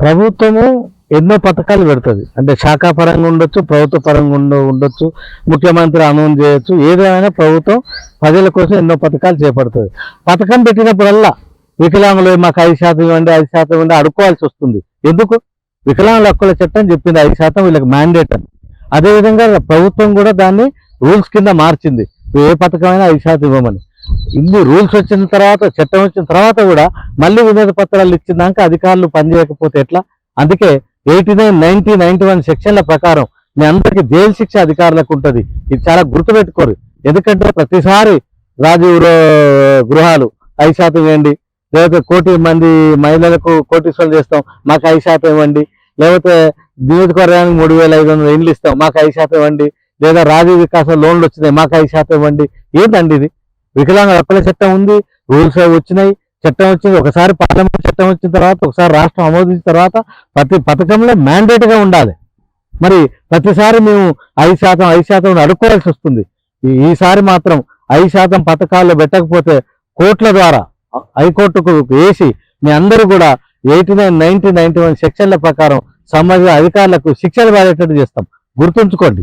ప్రభుత్వము ఎన్నో పథకాలు పెడుతుంది. అంటే శాఖాపరంగా ఉండొచ్చు ప్రభుత్వ పరంగా ఉండ ఉండొచ్చు ముఖ్యమంత్రి అనౌన్స్ చేయొచ్చు. ఏదైనా ప్రభుత్వం ప్రజల కోసం ఎన్నో పథకాలు చేపడుతుంది. పథకం పెట్టినప్పుడల్లా వికలాంగులు మాకు ఐదు శాతం ఇవ్వండి ఐదు శాతం ఇవ్వండి అడుక్కోవాల్సి వస్తుంది. ఎందుకు? వికలాంగుల హక్కుల చట్టం చెప్పింది ఐదు శాతం వీళ్ళకి మ్యాండేట్ అని. అదేవిధంగా ప్రభుత్వం కూడా దాన్ని రూల్స్ కింద మార్చింది. ఏ పథకమైనా ఐదు శాతం ఇవ్వమని. ఇన్ని రూల్స్ వచ్చిన తర్వాత చట్టం వచ్చిన తర్వాత కూడా మళ్ళీ వినోద పత్రాలు ఇచ్చినాక అధికారులు పనిచేయకపోతే ఎట్లా? అందుకే eighty nine ninety ninety one సెక్షన్ల ప్రకారం మీ అందరికీ జైలు శిక్ష అధికారులకు ఉంటుంది. ఇది చాలా గుర్తుపెట్టుకోరు. ఎందుకంటే ప్రతిసారి రాజీవ్ గృహాలు ఐదు శాతం ఇవ్వండి లేకపోతే కోటి మంది మహిళలకు కోటీశ్వరం చేస్తాం మాకు ఐదు శాతం ఇవ్వండి. లేకపోతే నియోజకవర్గానికి మూడు వేల ఐదు వందల ఇండ్లు ఇస్తాం మాకు ఐదు శాతం ఇవ్వండి. లేదా రాజీవ్ వికాసం లోన్లు వచ్చినాయి మాకు ఐదు శాతం ఇవ్వండి. ఏంటండి ఇది? వికలాంగ హక్కుల చట్టం ఉంది రూల్స్ వచ్చినాయి. చట్టం వచ్చింది ఒకసారి పార్లమెంట్ చట్టం వచ్చిన తర్వాత ఒకసారి రాష్ట్రం ఆమోదించిన తర్వాత ప్రతి పథకంలో మ్యాండేట్గా ఉండాలి. మరి ప్రతిసారి మేము ఐదు శాతం ఐదు శాతం అడుక్కోవాల్సి వస్తుంది. ఈసారి మాత్రం ఐదు శాతం పథకాల్లో పెట్టకపోతే కోర్టుల ద్వారా హైకోర్టుకు వేసి మీ అందరూ కూడా eighty nine ninety ninety one సెక్షన్ల ప్రకారం సంబంధిత అధికారులకు శిక్షలు పడేటట్టు చేస్తాం. గుర్తుంచుకోండి.